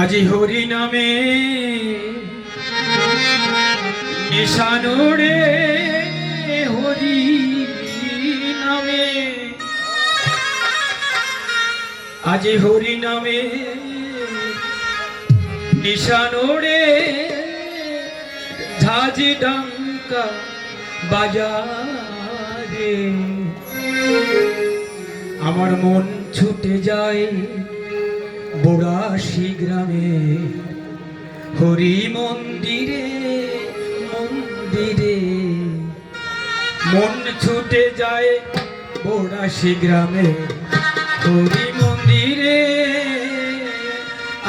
আজি হরি নামে নিশানোড়ে হরি নামে। আজি হরি নামে নিশানোড়ে ঝাঁঝি ডাঙ্কা বাজারে। আমার মন ছুটে যায় বোড়াশি গ্রামে, হরি মন্দিরে মন্দিরে। মন ছুটে যায় বোড়াশি গ্রামে, হরি মন্দিরে।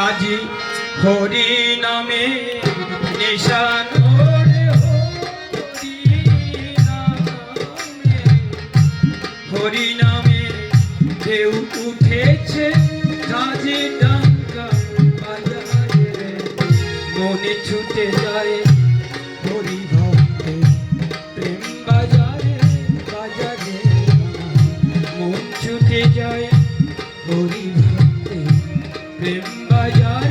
আজি হরি নামে নিশান হরি নামে ঢেউ উঠেছে প্রেম বাজারে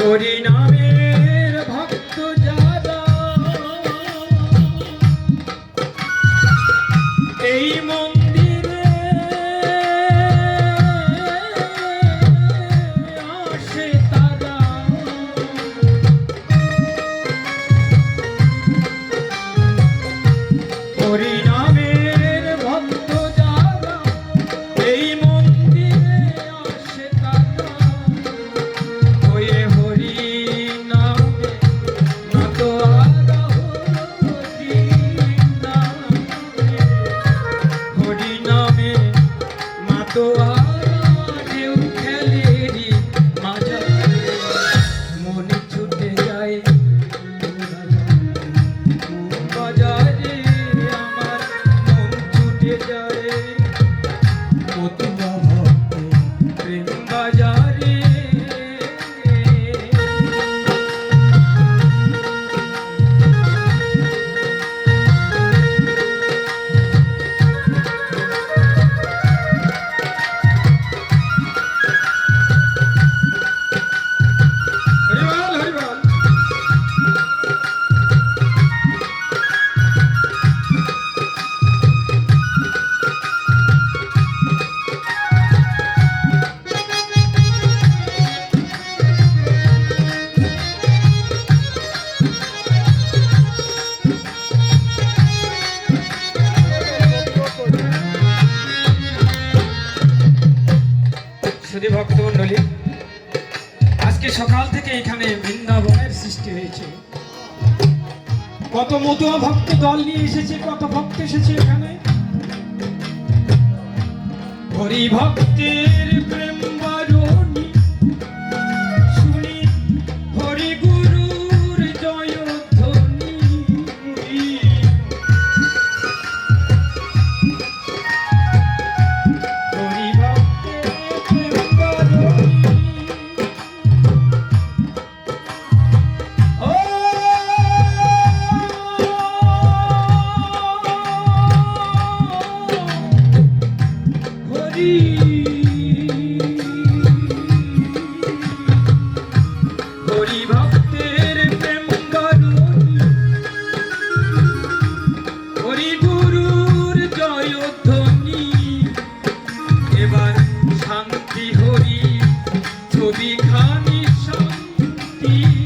হরি ছুটে যায় থেকে এখানে বৃন্দাবনের সৃষ্টি হয়েছে। কত মতুয়া ভক্ত দল নিয়ে এসেছে, কত ভক্ত এসেছে এখানে। হরি ভক্তের প্রেম শান্তি হরি ছবি খানি শান্তি।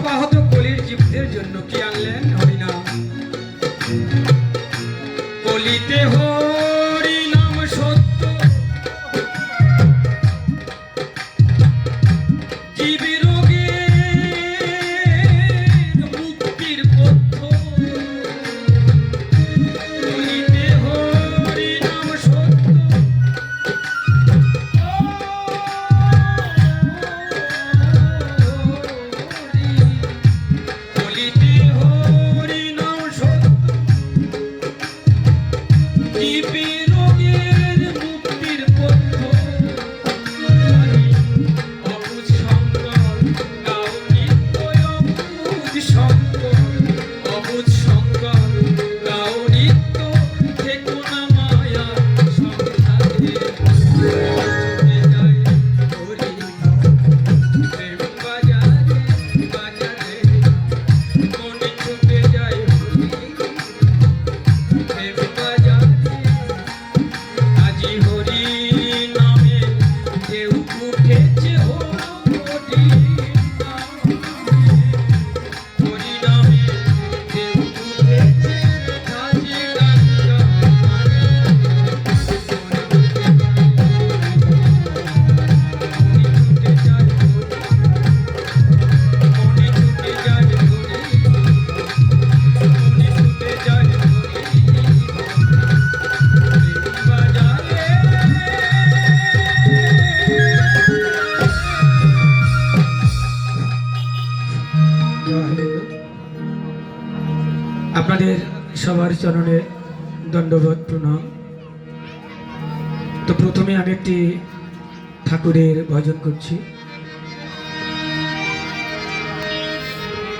आपला आहोत আপনাদের সবার চরণে দণ্ডবোধ প্রণাম। তো প্রথমে আমি একটি ঠাকুরের ভজন করছি।